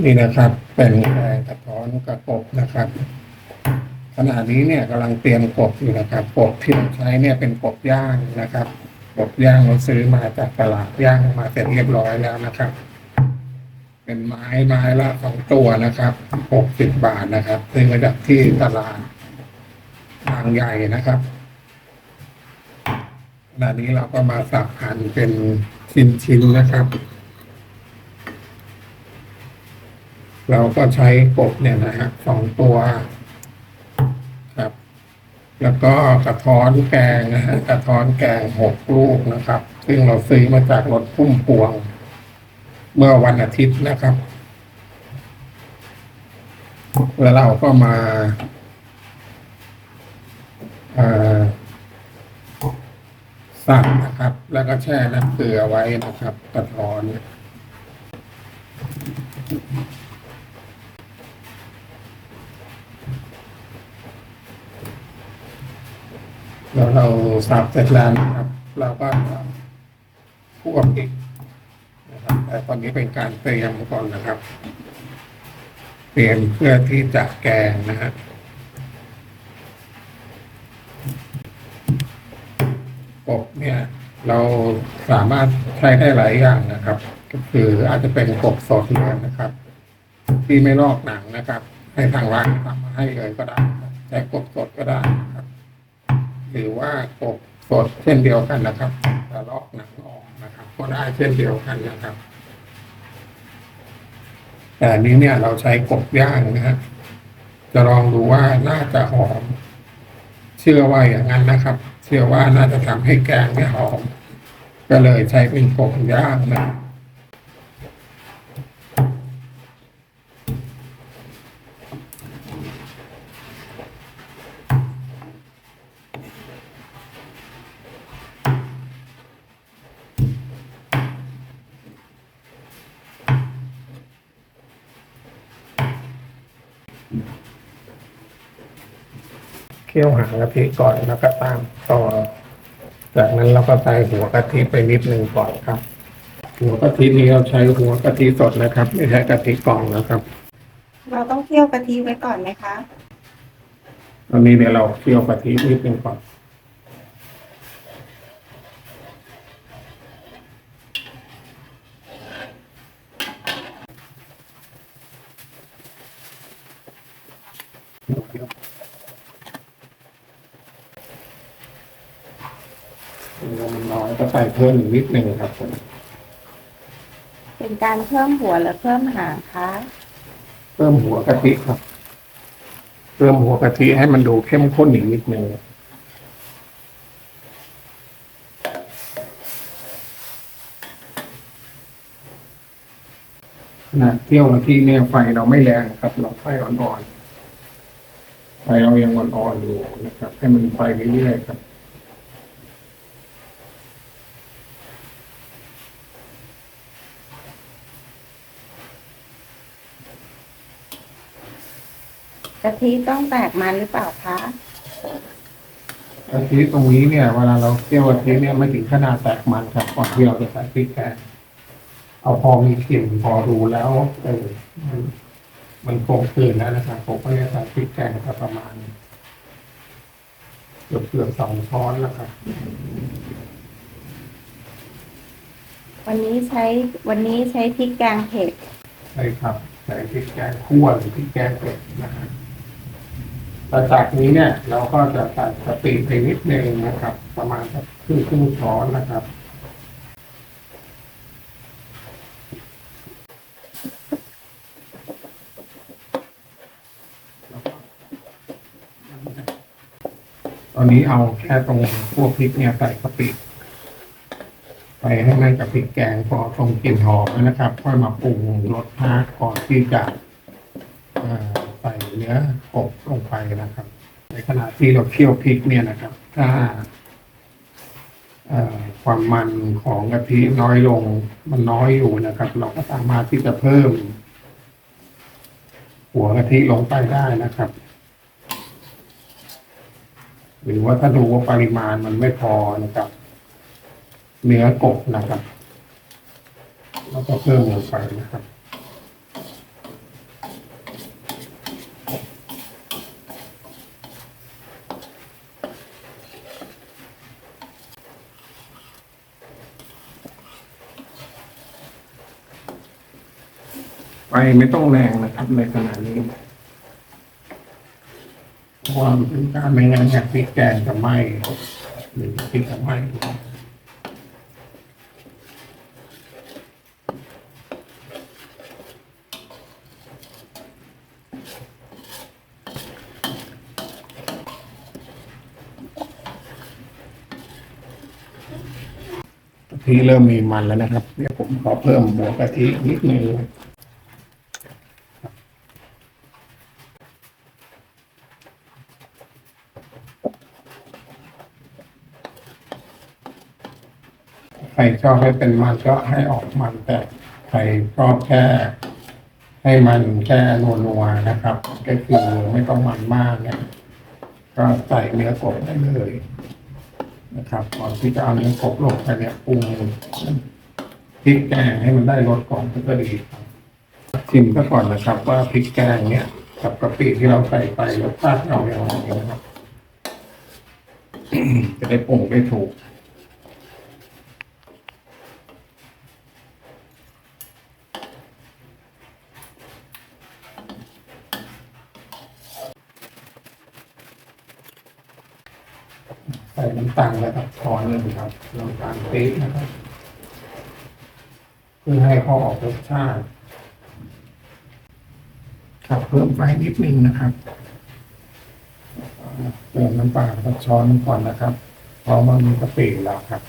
นี่นะครับเป็นแกงกระท้อนกระกบนะครับขณะนี้เนี่ยกำลังเตรียมกบอยู่นะครับกบที่เราใช้เนี่ยเป็นกบย่างนะครับกบย่างเราซื้อมาจากตลาดย่างมาเสร็จเรียบร้อยแล้วนะครับ เป็นไม้ไม้ละสองตัวนะครับหกสิบบาทนะครับซื้อมาจากที่ตลาดบางใหญ่นะครับขณะนี้เราก็มาสับหั่นเป็นชิ้นๆนะครับ เราก็ใช้กบเนี่ยนะฮะสองตัวครับ แล้วก็กระท้อนแกงนะฮะกระท้อนแกงหกลูกนะครับ ซึ่งเราซื้อมาจากรถพุ่มพวง เมื่อวันอาทิตย์นะครับ แล้วเราก็มาเอ่อสับนะครับ แล้วก็แช่น้ำเกลือไว้นะครับกระท้อนแล้วเราสับเสร็จแล้วนะครับ เราก็คั่วพริกนะครับแต่ตอนนี้เป็นการเตรียมก่อนนะครับ เตรียมเพื่อที่จะแกงนะฮะกบเนี่ย เราสามารถใช้ได้หลายอย่างนะครับ ก็คืออาจจะเป็นกบสดเลยนะครับ ที่ไม่ลอกหนังนะครับ ให้ทางร้านทำมาให้เลยก็ได้ใช้กบสดก็ได้ หรือว่ากบสดเช่นเดียวกันนะครับแต่ลอกหนังออกนะครับ ก็ได้เช่นเดียวกันนะครับแต่นี้เนี่ยเราใช้กบย่างนะฮะจะลองดูว่าน่าจะหอม เชื่อว่าอย่างนั้นนะครับ เชื่อว่าน่าจะทำให้แกงเนี่ยหอม ก็เลยใช้เป็นกบย่างนะ เคี่ยวหางกะทิก่อนแล้วก็ตามต่อ จากนั้นเราก็ใส่หัวกะทิไปนิดหนึ่งก่อนครับ หัวกะทินี้เราใช้หัวกะทิสดนะครับ ไม่ใช่กะทิกล่องนะครับ เราต้องเคี่ยวกะทิไว้ก่อนไหมคะ ตอนนี้เดี๋ยวเราเคี่ยวกะทินิดหนึ่งก่อน มันน้อยก็ใส่เพิ่มอีกนิดหนึ่งครับผมเป็นการเพิ่มหัวหรือเพิ่มหางคะ เพิ่มหัวกะทิครับ เพิ่มหัวกะทิให้มันดูเข้มข้นอีกนิดหนึ่งขณะเที่ยวกะทิเนี่ยไฟเราไม่แรงครับ เราไฟอ่อนๆไฟเรายังอ่อนๆอยู่นะครับ ให้มันไฟเรื่อยๆครับ กะทิต้องแตกมันหรือเปล่าคะกะทิตรงนี้เนี่ยเวลาเราเคี่ยวกะทิเนี่ยไม่ถึงขนาดแตกมันครับก่อนที่เราจะใส่พริกแกงเอาพอมีกลิ่นพอดูแล้วเออมันมันคงคืนแล้วนะครับผมก็จะใส่พริกแกงครับประมาณเกือบเกือบสองช้อนแล้วครับ วันนี้ใช้วันนี้ใช้พริกแกงเผ็ดใช่ครับใส่พริกแกงคั่วหรือพริกแกงเผ็ดนะฮะต่อจากนี้เนี่ย เราก็จะใส่กะปิไปนิดนึงนะครับ ประมาณสักครึ่งครึ่งช้อนนะครับตอนนี้เอาแค่ตรงพวกพริกเนี่ยใส่กะปิไปให้มันกับพริกแกงพอตรงกลิ่นหอมนะครับ ค่อยมาปรุงรสชาติก่อนที่จะ นื้อกบลงไปนะครับ ในขณะที่เราเคี่ยวพริกเนี่ยนะครับ ถ้าความมันของกะทิน้อยลงมันน้อยอยู่นะครับ เราก็สามารถที่จะเพิ่ม หัวกะทิลงไปได้นะครับ หรือว่าถ้าดูว่าปริมาณมันไม่พอนะครับ เนื้อกบนะครับ แล้วก็เพิ่มลงไปนะครับ ไฟไม่ต้องแรงนะครับในขณะนี้เพราะว่ามันเป็นการไม่งั้นเนี่ยพริกแกงจะไหม้หรือพริกจะไหม้กะทิเริ่มมีมันแล้วนะครับ เดี๋ยวผมขอเพิ่มหัวกะทินิดนึง ใครชอบให้เป็นมันก็ให้ออกมันแต่ใครชอบแค่ให้มันแค่นัวๆนะครับ ก็คือไม่ต้องมันมากเนี่ยก็ใส่เนื้อกบได้เลยนะครับก่อนที่จะเอาเนื้อกบลงไปเนี่ยปรุงพริกแกงให้มันได้รสก่อนก็ดีชิมซะก่อนนะครับ ว่าพริกแกงเนี่ยกับกะปิที่เราใส่ไปรสชาติเราอย่างไรนะครับจะได้ปรุงได้ถูก ใส่น้ำตาลแล้วครับช้อนหนึ่งครับน้ำตาล ปี๊บนะครับเพื่อให้เขาออกรสชาติครับเพิ่มไฟนิดนึงนะครับเติมน้ำปลาสักช้อนหนึ่งก่อนนะครับเพราะมันมีกะปิแล้วครับ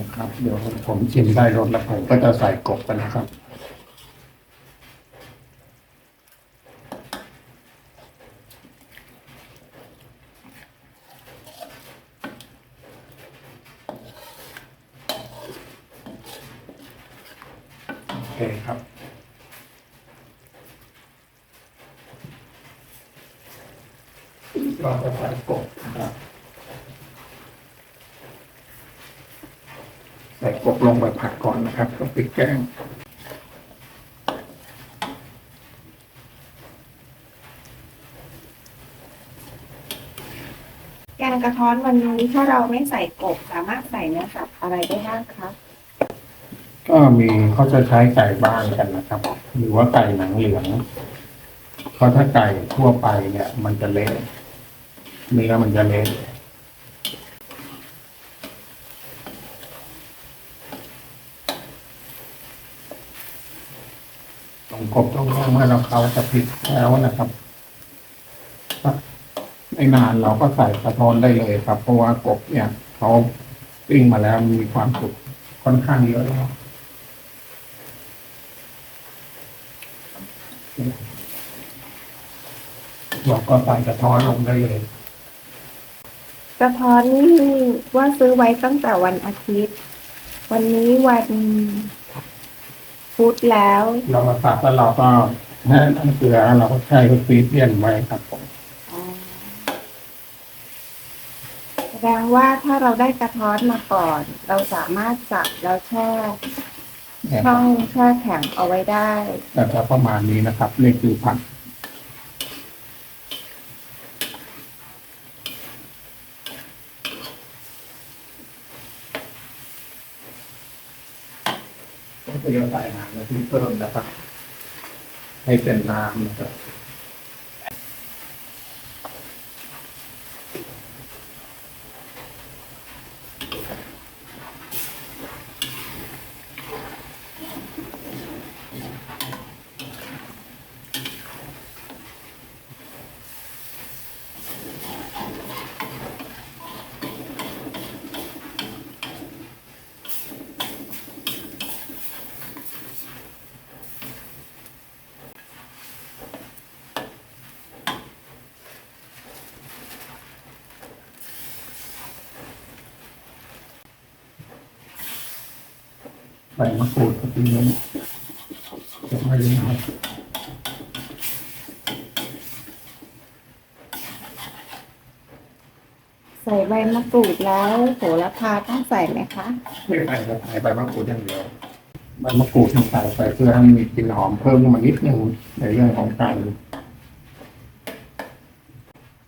นะครับ เดี๋ยวผมชิมได้รสแล้วผมก็จะใส่กบกันนะครับโอเคครับก็จะใส่กบนะครับ ใส่ กบลงไปผัดก่อนนะครับก็ปิดแกงแกงกระท้อนวันนี้ถ้าเราไม่ใส่กบสามารถใส่เนื้อสัตว์อะไรได้บ้างครับ ก็มีเขาจะใช้ไก่บ้านกันนะครับ หรือว่าไก่หนังเหลืองเพราะถ้าไก่ทั่วไปเนี่ย มันจะเละเนื้อมันจะเละตรง กบต้องเมื่อเราเขาจะพริกแล้วนะครับไม่นานเราก็ใส่กระท้อนได้เลยครับ เพราะว่ากบเนี่ยเขาปิ้งมาแล้วมีความสุกค่อนข้างเยอะแล้วเราก็ใส่กระท้อนลงได้เลย กระท้อนนี่ว่าซื้อไว้ตั้งแต่วันอาทิตย์ วันนี้วัน พุธแล้ว เรามาตัดแล้วเราก็แช่น้ำเกลือเราก็แช่ฟรีเย็นไว้ครับผมอ๋อแสดงว่าถ้าเราได้กระท้อนมาก่อน เราสามารถสับแล้วแช่เนี่ยช่องแช่แข็งเอาไว้ได้ แต่ถ้าประมาณนี้นะครับนี่คือผัก ก็จะใส่น้ำที่เพิ่มนะครับ ให้เป็นน้ำนะครับ ส่มะกรูดกับทีนี้จะไม่ได้นะครับใส่ใบมะกรูดแล้วโหระพาต้องใส่ไหมคะไม่ใส่กระใส่ใบมะกรูดอย่างเดียวใบมะกรูดทำใส่ไปเพื่อให้มีกลิ่นหอมเพิ่มขึ้นมานิดนึงในเรื่องของการ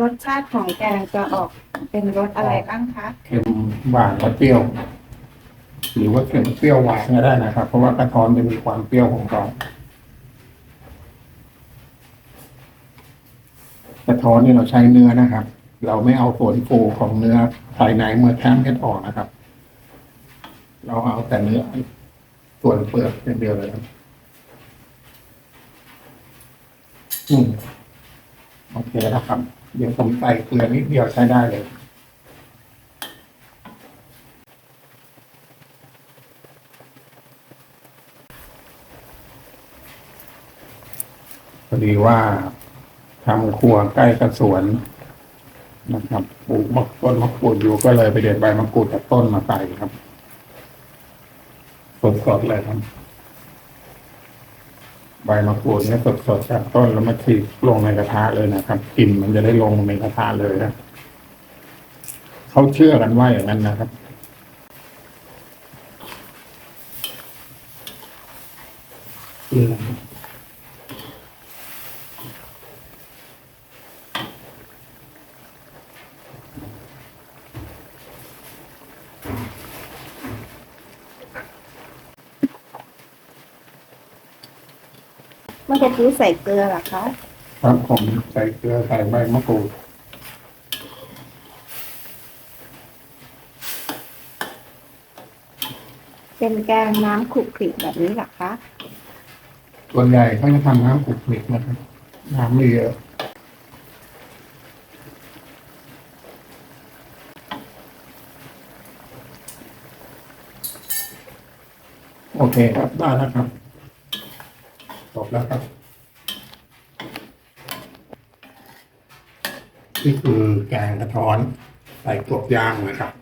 รสชาติของแกงจะออกเป็นรสอะไรบ้างคะเค็มหวานและเปรี้ยว หรือว่าเค็มเปรี้ยวหวานก็ได้นะครับ เพราะว่ากระท้อนจะมีความเปรี้ยวของเขากระท้อนนี่เราใช้เนื้อนะครับ เราไม่เอาส่วนฟูของเนื้อภายในเมื่อแท้งเม็ดออกนะครับ เราเอาแต่เนื้อส่วนเปลือกอย่างเดียวเลยครับอืมโอเคแล้วครับ เดี๋ยวผมใส่เกลือนิดเดียวใช้ได้เลย พอดีว่าทำครัวใกล้กับสวนนะครับปลูกมะต้นมะกรูดอยู่ก็เลยไปเด็ดใบมะกรูดจากต้นมาใส่ครับสดๆเลยครับ ใบมะกรูดเนี่ยสดๆจากต้นแล้วมาฉีกลงในกระทะเลยนะครับกลิ่นมันจะได้ลงในกระทะเลยนะเขาเชื่อกันว่าอย่างนั้นนะครับอืม เมื่อกี้ใส่เกลือเหรอคะครับผมใส่เกลือใส่ใบมะกรูดเป็นแกงน้ำขลุกขลิกแบบนี้เหรอคะส่วนใหญ่เขาจะทำน้ำขลุกขลิกนะครับน้ำไม่เยอะโอเคครับได้แล้วครับจบแล้วครับ นี่คือแกงกระท้อนใส่กบย่างนะครับ